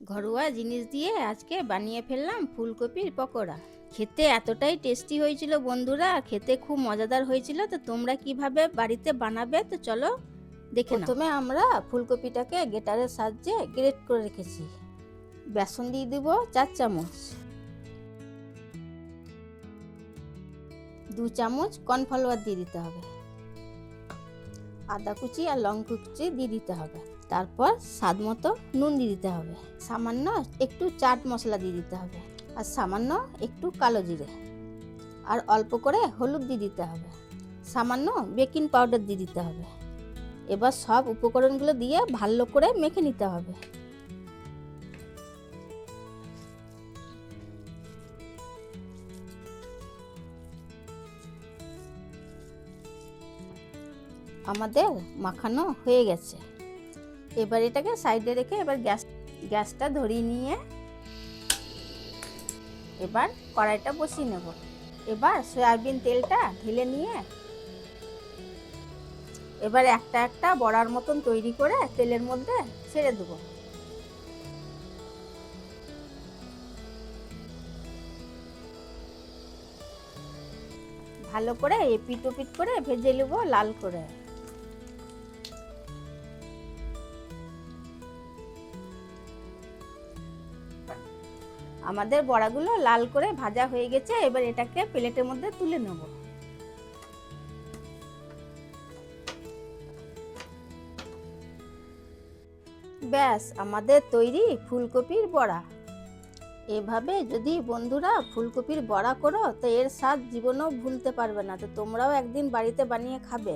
ঘরোয়া জিনিস দিয়ে আজকে বানিয়ে ফেললাম ফুলকপির পকোড়া। খেতে এতটাই টেস্টি হয়েছিল বন্ধুরা, খেতে খুব মজাদার হয়েছিল, তো তোমরা কীভাবে বাড়িতে বানাবে তো চলো দেখে। প্রথমে আমরা ফুলকপিটাকে গেটারের সাহায্যে গ্রেট করে রেখেছি। বেসন দিয়ে দেবো চার চামচ। দু চামচ কর্নফ্লাওয়ার দিয়ে দিতে হবে। আদা কুচি আর লঙ্কা কুচি দিয়ে দিতে হবে। তারপর স্বাদ মতো নুন দিয়ে দিতে হবে। সামান্য একটু চাট মশলা দিয়ে দিতে হবে আর সামান্য একটু কালো জিরে। আর অল্প করে হলুদ দিয়ে দিতে হবে। সামান্য বেকিং পাউডার দিয়ে দিতে হবে। এবার সব উপকরণগুলো দিয়ে ভালো করে মেখে নিতে হবে। আমাদের মাখানো হয়ে গেছে। এবার এটাকে সাইডে রেখে এবার গ্যাস, গ্যাসটা ধরিয়ে নিয়ে এবার কড়াইটা বসিয়ে নেব। এবার সয়াবিন তেলটা ঢেলে নিয়ে এবার একটা একটা বড়ার মতন তৈরি করে তেলের মধ্যে ছেড়ে দেবো। ভালো করে এপিট ওপিট করে ভেজে নেব লাল করে। আমাদের বড়াগুলো লাল করে ভাজা হয়ে গেছে, এবার এটাকে প্লেটের মধ্যে তুলে নেব। ব্যাস, আমাদের তৈরি ফুলকপির বড়া। এভাবে যদি বন্ধুরা ফুলকপির বড়া করো, তো এর স্বাদ জীবনেও ভুলতে পারবে না। তো তোমরাও একদিন বাড়িতে বানিয়ে খাবে।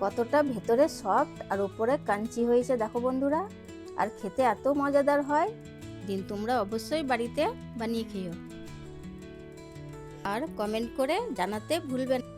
কতটা ভেতরে সফট আর উপরে কাঞ্চি হয়েছে, দেখো বন্ধুরা। আর খেতে এত মজাদার হয়। দিন তোমরা অবশ্যই বাড়িতে বানিয়ে খেও আর কমেন্ট করে জানাতে ভুলবে না।